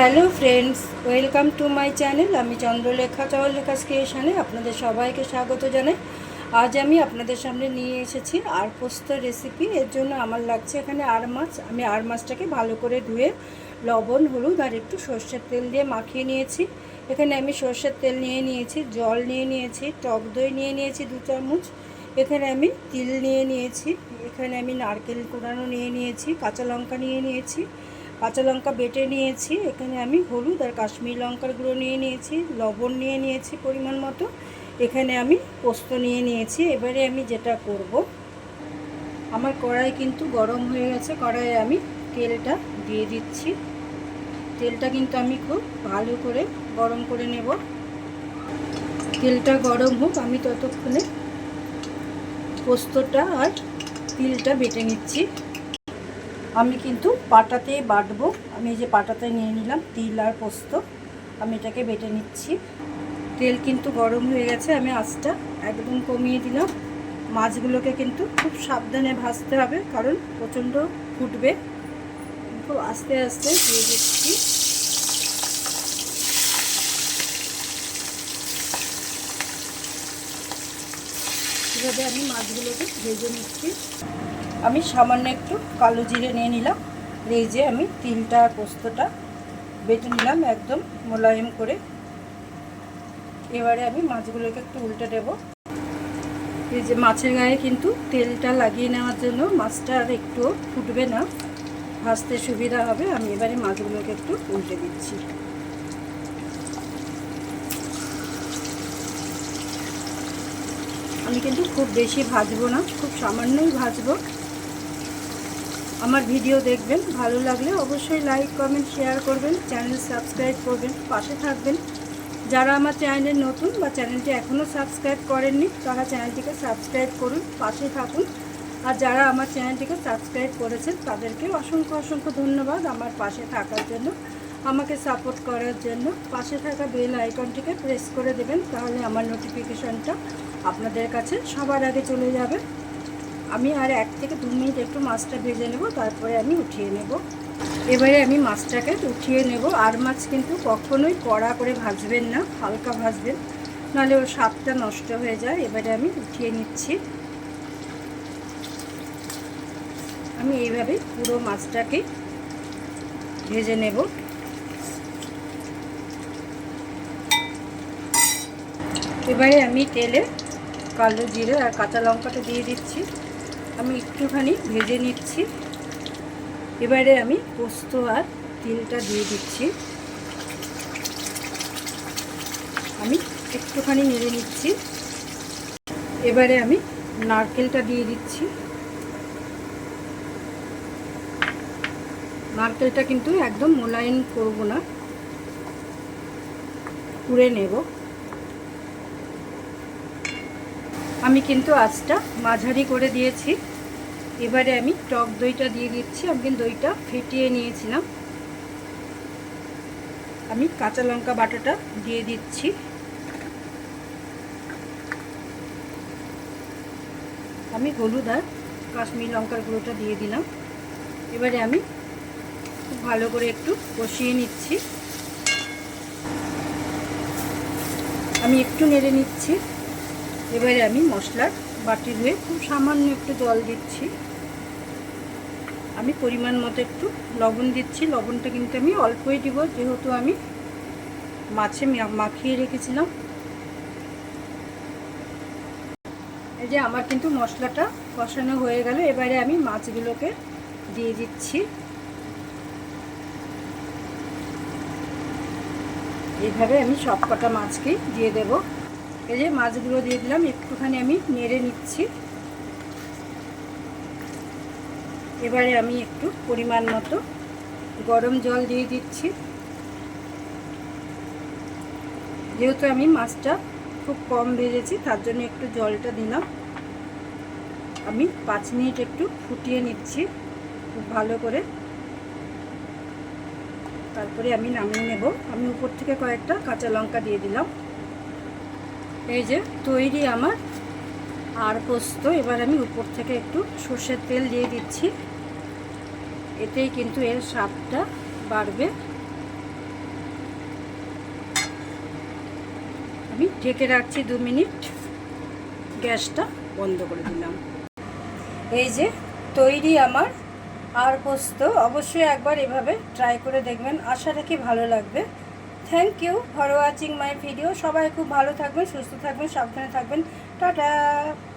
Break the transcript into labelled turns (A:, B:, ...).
A: Hello friends, welcome to my channel. আমি চন্দ্রলেখা চন্দ্রলেখা ক্রিয়েশনে আপনাদের সবাইকে স্বাগত জানাই। আজ আমি আপনাদের সামনে নিয়ে এসেছি আর পোস্ত রেসিপি এর জন্য আমার লাগছে এখানে আর মাছ। আমি আর মাছটাকে ভালো করে ধুয়ে লবণ, হলুদ আর একটু সর্ষের তেল দিয়ে মাখিয়ে নিয়েছি। এখানে আমি সর্ষের তেল নিয়ে নিয়েছি, জল নিয়ে নিয়েছি, টক দই নিয়ে নিয়েছি দু চামচ। এখানে আমি তিল নিয়ে নিয়েছি। এখানে আমি নারকেল কোড়ানো নিয়ে নিয়েছি, কাঁচা লঙ্কা নিয়ে নিয়েছি। কাঁচা লঙ্কা বেটে নিয়েছি, এখানে আমি হলুদ আর কাশ্মীর লঙ্কার গুঁড়ো নিয়ে নিয়েছি, লবণ নিয়ে নিয়েছি পরিমাণ মতো, এখানে আমি পোস্ত নিয়ে নিয়েছি, এবারে আমি যেটা করব, আমার কড়াই কিন্তু গরম হয়ে গেছে, কড়াইয়ে আমি তেলটা দিয়ে দিচ্ছি, তেলটা কিন্তু আমি খুব ভালো করে গরম করে নেব, তেলটা গরম হোক, আমি ততক্ষণে পোস্তটা আর তিলটা বেটে নিচ্ছি। আমি কিন্তু পাটাতে বাটবো। আমি এই যে পাটাতে নিয়ে নিলাম তিল আর পোস্ত। আমি এটাকে বেটে নিচ্ছি। তেল কিন্তু গরম হয়ে গেছে, আমি আঁচটা একদম কমিয়ে দিলাম। মাছগুলোকে কিন্তু খুব সাবধানে ভাজতে হবে, কারণ প্রচণ্ড ফুটবে। খুব আস্তে আস্তে দিয়ে দিচ্ছি। এভাবে আমি মাছগুলোকে ভেজে নিচ্ছি। আমি সামান্য একটু কালো জিরে নিয়ে নিলাম। এই যে আমি তিলটা, পোস্তটা বেটে নিলাম একদম মোলায়েম করে। এবারে আমি মাছগুলোকে একটু উল্টে দেবো। এই যে মাছের গায়ে কিন্তু তেলটা লাগিয়ে নেওয়ার জন্য মাছটা আর একটু ফুটবে না। ভাজতে সুবিধা হবে। আমি এবারে মাছগুলোকে একটু উল্টে দিচ্ছি। আমি কিন্তু খুব বেশি ভাজবো না, খুব সামান্যই ভাজবো। আমার ভিডিও দেখবেন, ভালো লাগলে অবশ্যই লাইক কমেন্ট শেয়ার করবেন চ্যানেল সাবস্ক্রাইব করবেন, পাশে থাকবেন। যারা আমার চ্যানেলে নতুন বা চ্যানেলটি এখনও সাবস্ক্রাইব করেননি, তারা চ্যানেলটিকে সাবস্ক্রাইব করুন, পাশে থাকুন। আর যারা আমার চ্যানেলটিকে সাবস্ক্রাইব করেছেন, তাদেরকে অসংখ্য অসংখ্য ধন্যবাদ আমার পাশে থাকার জন্য, আমাকে সাপোর্ট করার জন্য। পাশে থাকা বেল আইকনটিকে প্রেস করে দেবেন, তাহলে আমার নোটিফিকেশনটা আপনাদের কাছে সবার আগে চলে যাবে। আমি আর এক থেকে দু মিনিট একটু মাছটা ভেজে নেব, তারপরে আমি উঠিয়ে নেব। এবারে আমি মাছটাকে উঠিয়ে নেব। আর মাছ কিন্তু কখনোই কড়া করে ভাজবেন না, হালকা ভাজবেন, নাহলে ওর স্বাদটা নষ্ট হয়ে যায়। এবারে আমি উঠিয়ে নিচ্ছি। আমি এইভাবে পুরো মাছটাকে ভেজে নেব। এবারে আমি তেলে কালো জিরে আর কাঁচা লঙ্কাটা দিয়ে দিচ্ছি। আমি একটুখানি ভেজে নিচ্ছি। এবারে আমি পোস্ত আর তিলটা দিয়ে দিচ্ছি। আমি একটুখানি নেড়ে নিচ্ছি। এবারে আমি নারকেলটা দিয়ে দিচ্ছি। নারকেলটা কিন্তু একদম মোলায়েম করব না। কুড়ে নেব। আমি কিন্তু আঁচটা মাঝারি করে দিয়েছি। এবারে আমি টক দইটা দিয়ে দিচ্ছি। আমি দইটা ফেটিয়ে নিয়েছিলাম। আমি কাঁচা লঙ্কা বাটাটা দিয়ে দিচ্ছি। আমি হলুদ আর কাশ্মীর লঙ্কার গুঁড়োটা দিয়ে দিলাম। এবারে আমি খুব ভালো করে একটু কষিয়ে নিচ্ছি। আমি একটু নেড়ে নিচ্ছি। এবারে আমি মশলার বাটি ধুয়ে খুব সামান্য একটু জল দিচ্ছি। আমি পরিমাণ মতো একটু লবণ দিচ্ছি। লবণটা কিন্তু আমি অল্পই দিব, যেহেতু আমি মাছে মাখিয়ে রেখেছিলাম। এই যে আমার কিন্তু মশলাটা কষানো হয়ে গেল। এবারে আমি মাছগুলোকে দিয়ে দিচ্ছি। এইভাবে আমি সব কটা মাছকেই দিয়ে দেবো। এই যে মাছগুলো দিয়ে দিলাম, একটুখানি আমি নেড়ে নিচ্ছি। এবারে আমি একটু পরিমাণ মতো গরম জল দিয়ে দিচ্ছি। যেহেতু আমি মাছটা খুব কম ভেজেছি, তার জন্য একটু জলটা দিলাম। আমি পাঁচ মিনিট একটু ফুটিয়ে নিচ্ছি, খুব ভালো করে। তারপরে আমি নামিয়ে নেব। আমি উপর থেকে কয়েকটা কাঁচা লঙ্কা দিয়ে দিলাম। এই যে তৈরি আমার আর পোস্ত। এবার আমি উপর থেকে একটু সর্ষের তেল দিয়ে দিচ্ছি। এতেই কিন্তু এর স্বাদটা বাড়বে। আমি ঢেকে রাখছি দু মিনিট। গ্যাসটা বন্ধ করে দিলাম। এই যে তৈরি আমার আর পোস্ত। অবশ্যই একবার এভাবে ট্রাই করে দেখবেন। আশা রাখি ভালো লাগবে। Thank you for watching my video সবাই খুব ভালো থাকবেন, সুস্থ থাকবেন, সাবধানে থাকবেন। টাটা।